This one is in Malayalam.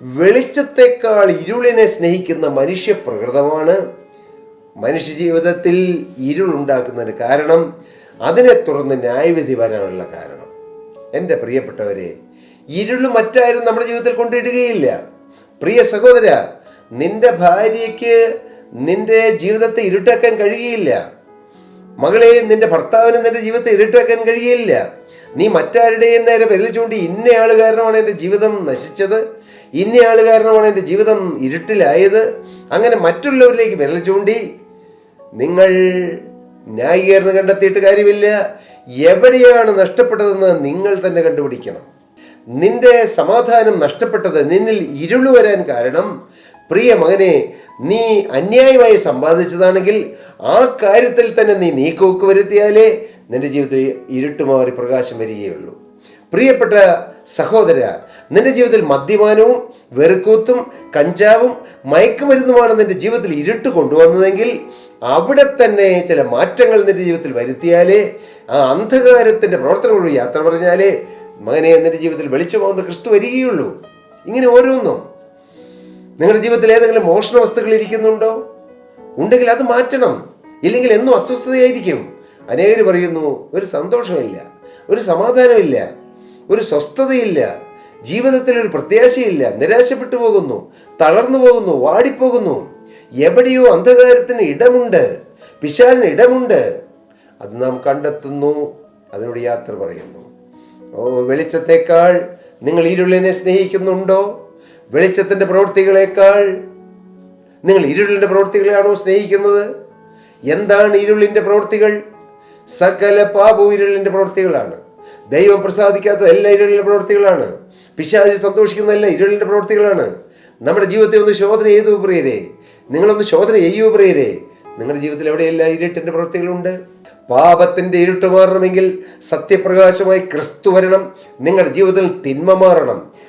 വെളിച്ചത്തെക്കാൾ ഇരുളിനെ സ്നേഹിക്കുന്ന മനുഷ്യ പ്രകൃതമാണ്. മനുഷ്യ ജീവിതത്തിൽ ഇരുളുണ്ടാക്കുന്നതിന് കാരണം അതിനെ തുടർന്ന് ന്യായവിധി വരാനുള്ള കാരണം. എന്റെ പ്രിയപ്പെട്ടവരെ ഇരുൾ മറ്റാരും നമ്മുടെ ജീവിതത്തിൽ കൊണ്ടിടുകയില്ല പ്രിയ സഹോദര നിന്റെ ഭാര്യയ്ക്ക് നിന്റെ ജീവിതത്തെ ഇരുട്ടാക്കാൻ കഴിയുകയില്ല. മകളെ നിന്റെ ഭർത്താവിന് നിന്റെ ജീവിതത്തെ ഇരുട്ടാക്കാൻ കഴിയില്ല. നീ മറ്റാരുടെയും നേരെ വിരൽ ചൂണ്ടി ഇന്നയാൾ കാരണമാണ് എന്റെ ജീവിതം നശിച്ചത്. ഇന്നയാൾ കാരണമാണ് എന്റെ ജീവിതം ഇരുട്ടിലായത്. അങ്ങനെ മറ്റുള്ളവരിലേക്ക് വിരൽ ചൂണ്ടി നിങ്ങൾ ന്യായീകരണം കണ്ടെത്തിയിട്ട് കാര്യമില്ല. എവിടെയാണ് നഷ്ടപ്പെട്ടതെന്ന് നിങ്ങൾ തന്നെ കണ്ടുപിടിക്കണം. നിന്റെ സമാധാനം നഷ്ടപ്പെട്ടത് നിന്നിൽ ഇരുൾ വരാൻ കാരണം പ്രിയ മകനെ നീ അന്യായമായി സമ്പാദിച്ചതാണെങ്കിൽ ആ കാര്യത്തിൽ തന്നെ നീ നീക്കുവെക്ക് വരുത്തിയാലേ നിന്റെ ജീവിതത്തിൽ ഇരുട്ട് മാറി പ്രകാശം വരികയുള്ളൂ. പ്രിയപ്പെട്ട സഹോദര നിന്റെ ജീവിതത്തിൽ മദ്യപാനവും വെറുക്കൂത്തും കഞ്ചാവും മയക്കുമരുന്നുമാണ് നിന്റെ ജീവിതത്തിൽ ഇരുട്ട് കൊണ്ടുവന്നതെങ്കിൽ അവിടെ തന്നെ ചില മാറ്റങ്ങൾ നിന്റെ ജീവിതത്തിൽ വരുത്തിയാലേ ആ അന്ധകാരത്തിന്റെ പ്രവർത്തനങ്ങളോട് യാത്ര പറഞ്ഞാലേ മകനെ നിന്റെ ജീവിതത്തിൽ വെളിച്ചമാവുന്ന ക്രിസ്തു വരികയുള്ളൂ. ഇങ്ങനെ ഓരോന്നും നിങ്ങളുടെ ജീവിതത്തിൽ ഏതെങ്കിലും മോഷണ വസ്തുക്കൾ ഇരിക്കുന്നുണ്ടോ? ഉണ്ടെങ്കിൽ അത് മാറ്റണം. ഇല്ലെങ്കിൽ എന്നും അസ്വസ്ഥതയായിരിക്കും. അനേകർ പറയുന്നു ഒരു സന്തോഷമില്ല ഒരു സമാധാനമില്ല ഒരു സ്വസ്ഥതയില്ല ജീവിതത്തിൽ ഒരു പ്രത്യാശയില്ല നിരാശപ്പെട്ടു പോകുന്നു തളർന്നു പോകുന്നു വാടിപ്പോകുന്നു. എവിടെയോ അന്ധകാരത്തിന് ഇടമുണ്ട് പിശാലിന് ഇടമുണ്ട്. അത് നാം കണ്ടെത്തുന്നു അതിനോട് യാത്ര പറയുന്നു. ഓ വെളിച്ചത്തേക്കാൾ നിങ്ങൾ ഇരുളിനെ സ്നേഹിക്കുന്നുണ്ടോ? വെളിച്ചത്തിന്റെ പ്രവൃത്തികളേക്കാൾ നിങ്ങൾ ഇരുളിന്റെ പ്രവൃത്തികളെയാണോ സ്നേഹിക്കുന്നത്? എന്താണ് ഇരുളിന്റെ പ്രവൃത്തികൾ? സകല പാപവും ഇരുളിന്റെ പ്രവൃത്തികളാണ്. ദൈവം പ്രസാദിക്കാത്ത എല്ലാ ഇരുളിന്റെ പ്രവൃത്തികളാണ്. പിശാചി സന്തോഷിക്കുന്ന എല്ലാ ഇരുളിന്റെ പ്രവൃത്തികളാണ്. നമ്മുടെ ജീവിതത്തെ ഒന്ന് ശോധന ചെയ്തു പ്രിയരെ. നിങ്ങളൊന്ന് ശോധന ചെയ്യൂ പ്രിയരെ. നിങ്ങളുടെ ജീവിതത്തിൽ എവിടെയെല്ലാം ഇരുട്ടിന്റെ പ്രവൃത്തികളുണ്ട്? പാപത്തിന്റെ ഇരുട്ട് മാറണമെങ്കിൽ സത്യപ്രകാശമായി ക്രിസ്തു വരണം. നിങ്ങളുടെ ജീവിതത്തിൽ തിന്മ മാറണം.